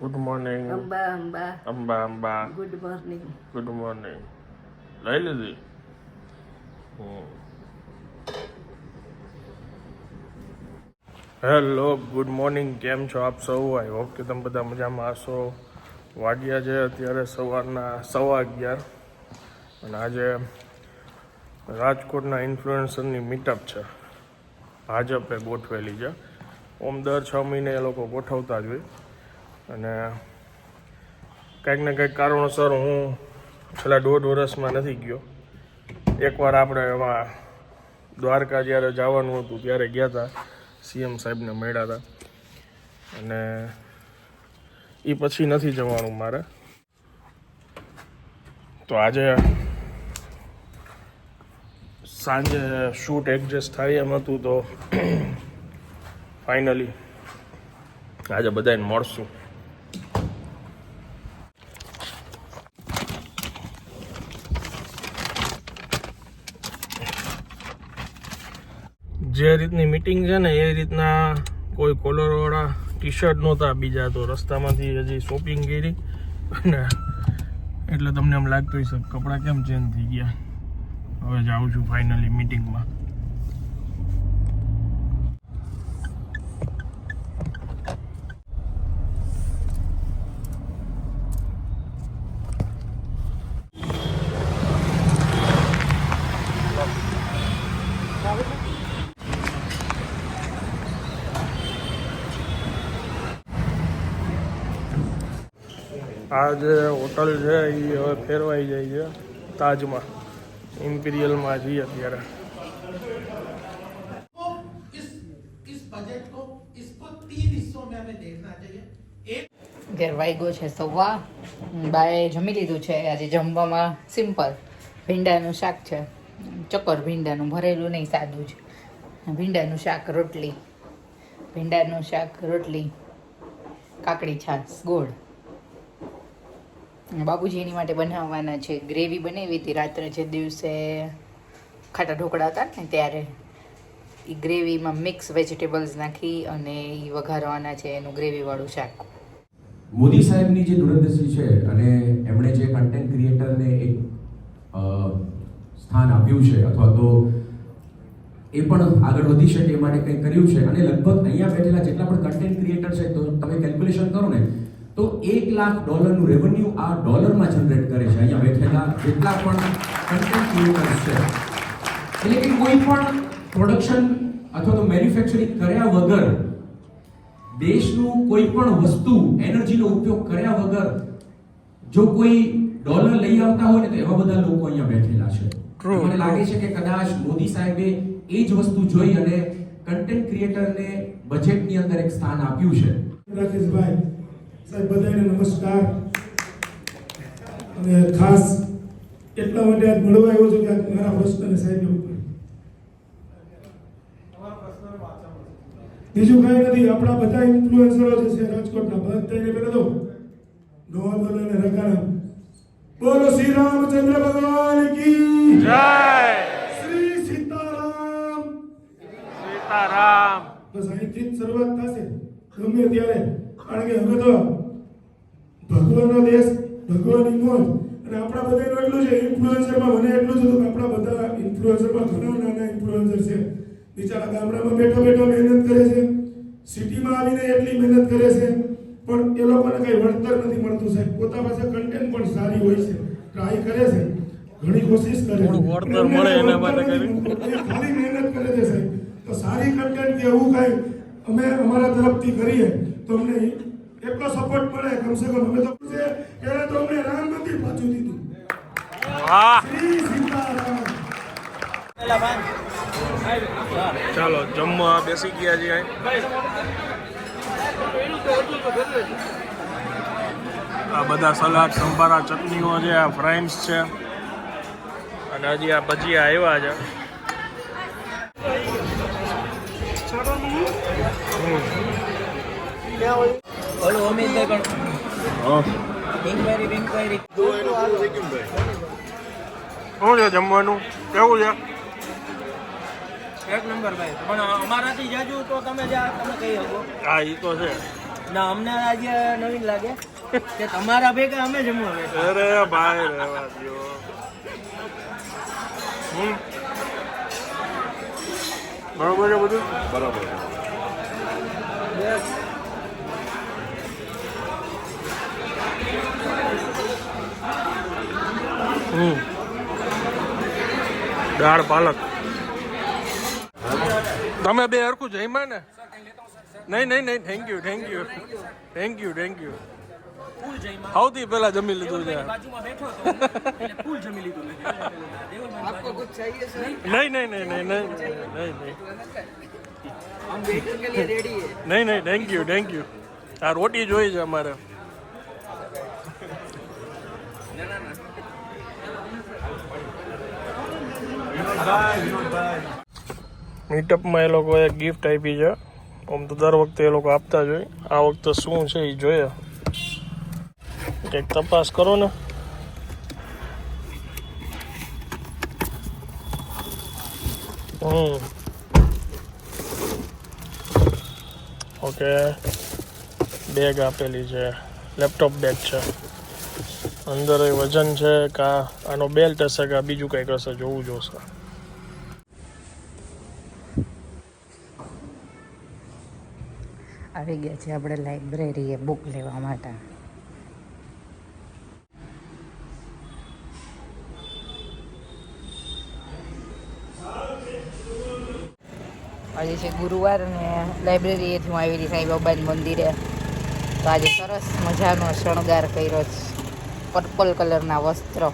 Good morning Amba Amba Amba Amba good morning good morning લઈ લીધી. Hello good morning કેમ છો આપ સૌ? આઈ હોપ કે તમે બધા મજામાં હશો. વાગ્યા છે અત્યારે સવારના સવા અગિયાર. અને આજે રાજકોટના ઇન્ફ્લુએન્સરની મીટઅપ છે. ભાજપે ગોઠવેલી છે. ઓમ દર છ મહિને એ લોકો ગોઠવતા જ હોય. અને કંઈક ને કંઈક કારણોસર હું છેલ્લા દોઢ વર્ષમાં નથી ગયો. એકવાર આપણે એમાં દ્વારકા જ્યારે જવાનું હતું, ત્યારે ગયા હતા સીએમ સાહેબને મળ્યા હતા અને એ પછી નથી જવાનું મારે. તો આજે સાંજે શૂટ એડજસ્ટ થાય એમ હતું તો ફાઇનલી આજે બધાને મળશું. જે રીતની મિટિંગ છે ને, એ રીતના કોઈ કોલરવાળા ટી શર્ટ નહોતા, બીજા તો રસ્તામાંથી હજી શોપિંગ કરી. અને એટલે તમને એમ લાગતું હશે કપડાં કેમ ચેન્જ થઈ ગયા? હવે જાઉં છું ફાઇનલી મિટિંગમાં આ જે હોટલ છે એ હવે ફેરવાઈ જાય છે તાજમાં ઇમ્પિરિયલમાં જઈએ અત્યારે. ઘેર વાગ્યો છે સવા. બાએ જમી લીધું છે આજે જમવામાં. સિમ્પલ. ભીંડાનું શાક છે. ચક્કર ભીંડાનું ભરેલું નહીં સાદું જ. ભીંડાનું શાક રોટલી. ભીંડાનું શાક રોટલી. કાકડી છાશ ગોળ. બાબુજી એની માટે બનાવવાના છે. ગ્રેવી બનાવી હતી રાત્રે જે દિવસે ખાટા ઢોકળા હતા ને ત્યારે. એ ગ્રેવીમાં મિક્સ વેજીટેબલ્સ નાખી અને એ વઘારવાના છે એનું ગ્રેવીવાળું શાક. મોદી સાહેબની જે દૂરદર્શી છે અને એમણે જે કન્ટેન્ટ ક્રિએટરને એક સ્થાન આપ્યું છે અથવા તો એ પણ આગળ વધી શકે એ માટે કંઈક કર્યું છે. અને લગભગ અહીંયા બેઠેલા જેટલા પણ કન્ટેન્ટ ક્રિએટર છે, તો તમે કેલ્ક્યુલેશન કરો ને તો એક લાખ ડોલરનું રેવન્યુ આ ડોલરમાં જનરેટ કરે છે. અહીંયા બેઠેલા જેટલા પણ કન્ટેન્ટ ક્રિએટર્સ છે. એટલે કે કોઈ પણ પ્રોડક્શન અથવા તો મેન્યુફેક્ચરિંગ કર્યા વગર દેશનું કોઈ પણ વસ્તુ એનર્જીનો ઉપયોગ કર્યા વગર જો કોઈ ડોલર લઈ આવતા હોય ને તો એવા બધા લોકો અહીંયા બેઠેલા છે. મને લાગે છે કે કદાચ મોદી સાહેબે એ જ વસ્તુ જોઈ અને કન્ટેન્ટ ક્રિએટરને બજેટની અંદર એક સ્થાન આપ્યું છે. રાકેશભાઈ સાહેબ બધાને નમસ્કાર. અને ખાસ એટલા માટે આજ મળવા આવ્યો છું કે આજ મારા પ્રશ્નને સાહેબ બીજું કાંઈ નથી આપણા બધા ઇન્ફ્લુએન્સરો જે છે રાજકોટના. બધાને પહેલા તો નવા બોલો અને રકાણા. બોલો શ્રી રામચંદ્ર ભગવાન કી જય. શ્રી સીતારામ. સીતારામ. બસ અહીંથી જ શરૂઆત થશે ગમે ત્યારે. કારણ કે હવે તો ભગવાનનો દેશ ભગવાનની મોજ અને આપણા બધાનું એટલું છે ઇન્ફ્લુએન્સરમાં મને એટલું જ હતું કે આપણા બધા ઇન્ફ્લુએન્સરમાં ઘણા નાના ઇન્ફ્લુએન્સર છે. બિચારા ગામડામાં બેઠો બેઠો મહેનત કરે છે સિટીમાં આવીને એટલી મહેનત કરે છે પણ એ લોકોને કંઈ વળતર નથી મળતું સાહેબ. પોતા પાસે કન્ટેન્ટ પણ સારી હોય છે ટ્રાય કરે છે ઘણી કોશિશ કરે છે. વળતર મળે એના માટે ખાલી મહેનત કરે છે સાહેબ. તો સારી કન્ટેન્ટ કે એવું કાંઈ અમે અમારા તરફથી કરીએ તો અમને એટલો સપોર્ટ મળે કમસે કમ અમે તો છે એને તો અમને રામ મંદિર પાછું દીધું સીતારામ ચાલો જમવા બેસી ગયા છીએ આ બધા સલાડ સંભારા ચટણીઓ છે આ ફ્રાઈમ્સ છે. અને હજી આ ભજીયા આવ્યા છે. ઓલું અમિતભાઈ હા. પણ ઇન્કવાયરી ઇન્કવાયરી શું છે જમવાનું? કેવું છે? એક નંબર ભાઈ. પણ અમારાથી જાજુ તો તમે જ્યાં તમે કહી શકો. હા એ તો છે. ના અમને આજે નવીન લાગે કે તમારા ભેગા અમે જમવા બેઠા. અરે ભાઈ દ્યો. હમ. બરોબર છે બધું? બરાબર. હમ. દાળ પાલક. તમે બે હરખું જઈમાં ને? નહીં નહીં નહીં thank you thank you thank you thank you સૌથી પેલા જમી લીધું છે. નહીં નહીં નહીં નહીં નહીં નહીં નહીં. નહીં નહીં થેન્ક યુ થેન્ક યુ આ રોટી જોઈ છે અમારે. મીટઅપમાં એ લોકોએ ગિફ્ટ આપી છે. આમ તો દર વખતે એ લોકો આપતા જ હોય. આ વખતે શું છે એ જોઈએ. કંઈક તપાસ કરો ને. હમ. ઓકે. બેગ આપેલી છે. લેપટોપ બેગ છે. અંદર વજન છે કા આનો બેલ્ટ હશે કે બીજું કંઈક હશે જોવું જોશે આવી ગયા છે આપણે લાઇબ્રેરીએ બુક લેવા માટે. આજે છે ગુરુવાર અને લાઇબ્રેરીએથી હું આવી રહી સાંઈબાબાની મંદિરે. તો આજે સરસ મજાનો શણગાર કર્યો છે. પર્પલ કલરના વસ્ત્ર.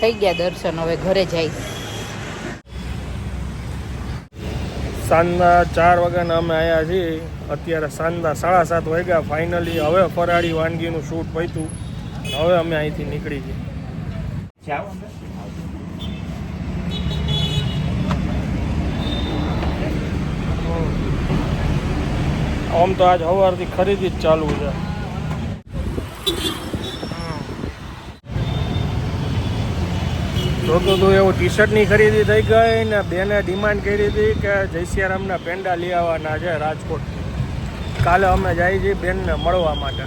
થઈ ગયા દર્શન, હવે ઘરે જઈશ સાંજના ચાર વાગ્યાના અમે આવ્યા છીએ. અત્યારે સાંજના સાડા સાત વાગ્યા. ફાઇનલી હવે ફરાળી વાનગીનું શૂટ પત્યું હવે અમે અહીંથી નીકળી છીએ આમ તો આજ સવારથી ખરીદી જ ચાલુ છે. જોતું તું એવું ટી શર્ટની ખરીદી થઈ ગઈ ને બેને ડિમાન્ડ કરી હતી કે જયસિયારામના પેંડા લઈ આવવાના છે રાજકોટ. કાલે અમે જઈએ છીએ બેનને મળવા માટે.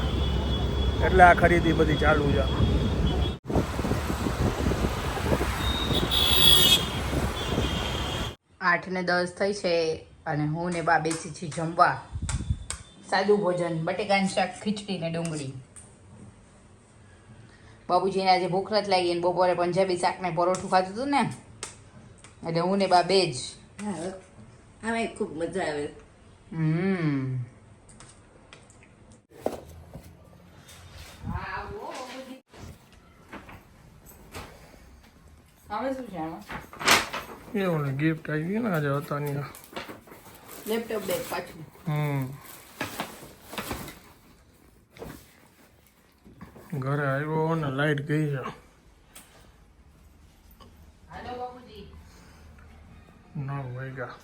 એટલે આ ખરીદી બધી ચાલુ છે. આઠ ને દસ થઈ છે અને હું ને બા બેસી છીએ જમવા. સાદું ભોજન, બટેકાનું શાક, ખીચડી ને ડુંગળી. બાબુજીને આજે ભૂખ નથી લાગી અને બપોરે પંજાબી શાક ને પરોઠું ખાધું હતું ને? એટલે હું ને બા બે જ. ખૂબ મજા આવે. હમ. હવે શું છે આમાં? એવું ને ગિફ્ટ આવી ને આજે હતા લેપટોપ બેગ પાછું. હમ. ઘરે આવ્યો ને લાઈટ ગઈ છે. ના નવ વાગ્યા.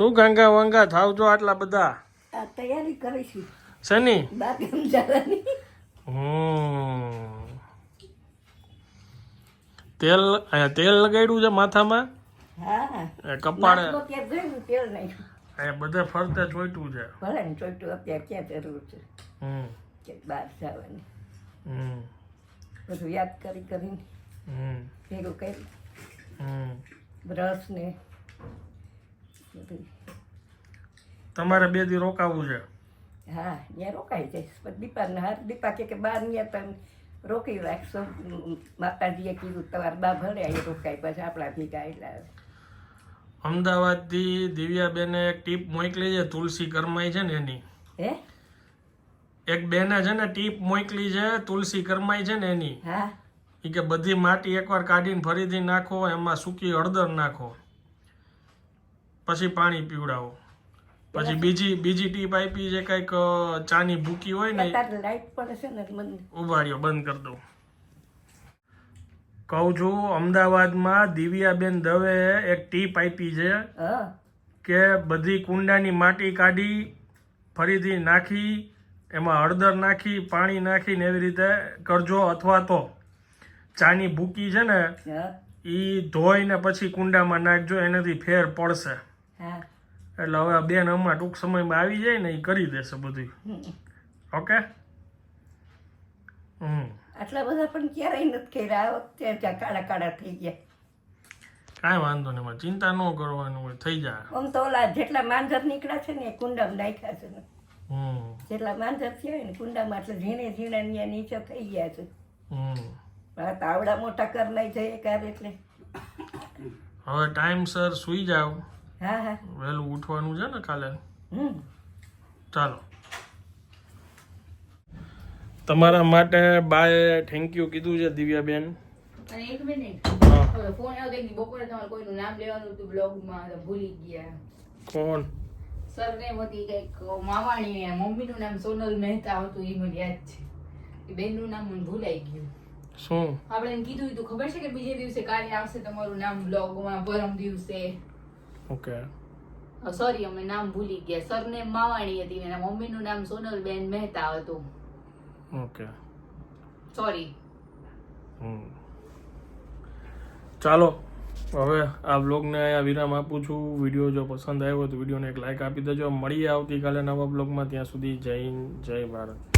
શું ગાંગા વંગા થાવ છો આટલા બધા? તૈયારી કરીશું. શની? હમ. તેલ અહીંયા તેલ લગાડ્યું છે માથામાં? હા. કપાળે. તેલ નાખ્યું બધે ફરતે ચોઈટું છે. ભલે ને ચોટું અત્યારે ક્યાં જરૂર છે? હમ. કે બહાર જવાની. હમ. બધું યાદ કરી કરીને હમ. ભેગું કરી હમ. બ્રશ ને બધું તમારે બે દી રોકાવું છે. હા ત્યાં રોકાઈ જઈશ. પણ દીપાને હાર દીપા કે બાર ત્યાં તમે રોકી રાખશો. માતાજીએ કીધું તમારે બા ભલે એ રોકાય પછી આપણા ભેગા એટલે અમદાવાદથી દિવ્યાબેને એક ટીપ મોકલી છે તુલસી કરમાઈ છે ને એની. હે? એક બેને છે ને ટીપ મોકલી છે તુલસી કરમાઈ છે ને એની. હા. એ કે બધી માટી એકવાર કાઢીને ફરીથી નાખો એમાં સૂકી હળદર નાખો. પછી પાણી પીવડાવો. પછી બીજી બીજી ટીપ આપી છે કંઈક ચાની ભૂકી હોય ને લાઈટ પડે છે ને મને ઉભાડ્યો બંધ કરી દઉં. કહું છું અમદાવાદમાં દિવ્યાબેન દવે એક ટીપ આપી છે કે બધી કુંડાની માટી કાઢી ફરીથી નાખી એમાં હળદર નાખી પાણી નાખીને એવી રીતે કરજો અથવા તો ચાની ભૂકી છે ને એ એ ધોઈને પછી કુંડામાં નાખજો એનાથી ફેર પડશે. એટલે હવે બેન હમણાં ટૂંક સમયમાં આવી જાય ને એ કરી દેશે બધું. ઓકે? હમ. આટલા બધા પણ ક્યારેય નથી કર્યા. આ વખતે ત્યાં કાળા કાળા થઈ ગયા. કાંઈ વાંધો નહીં ચિંતા ન કરવાનું હોય થઈ જાય. આમ તો ઓલા જેટલા માંજર નીકળ્યા છે ને એ કુંડામાં નાખ્યા છે ને. હમ. જેટલા માંજર થયા હોય ને કુંડામાં એટલે ઝીણે ઝીણે ત્યાં નીચે થઈ ગયા છે. હમ. આ તો આવડા મોટા કર લઈ જઈએ કાર એટલે. હવે ટાઈમસર સૂઈ જાઓ. હા હા. વહેલું ઉઠવાનું છે ને કાલે? હમ. ચાલો. તમારા માટે બાએ થેન્ક યુ કીધું છે દિવ્યાબેન? અને એક મિનિટ ફોન આવ્યો કે બપોરે તમારે કોઈનું નામ લેવાનું હતું બ્લોગમાં ભૂલી ગયા. કોણ? સર ને હતી કંઈક માવાણી મમ્મીનું નામ સોનલ મહેતા હતું એ મને યાદ છે. એ બેનનું નામ મને ભૂલાઈ ગયું. શું? આપણે કીધું હતું ખબર છે કે બીજે દિવસે કાલે આવશે તમારું નામ બ્લોગમાં પરમ દિવસે? ઓકે સોરી અમે નામ ભૂલી ગયા સરનેમ માવાણી હતી અને મમ્મીનું નામ સોનલબેન મહેતા હતું ઓકે સોરી ચાલો હવે આ બ્લોગને અહીંયા વિરામ આપું છું. વીડિયો જો પસંદ આવ્યો તો વિડીયોને એક લાઇક આપી દેજો. મળીએ આવતીકાલે નવા બ્લોગમાં ત્યાં સુધી જય હિન્દ જય ભારત.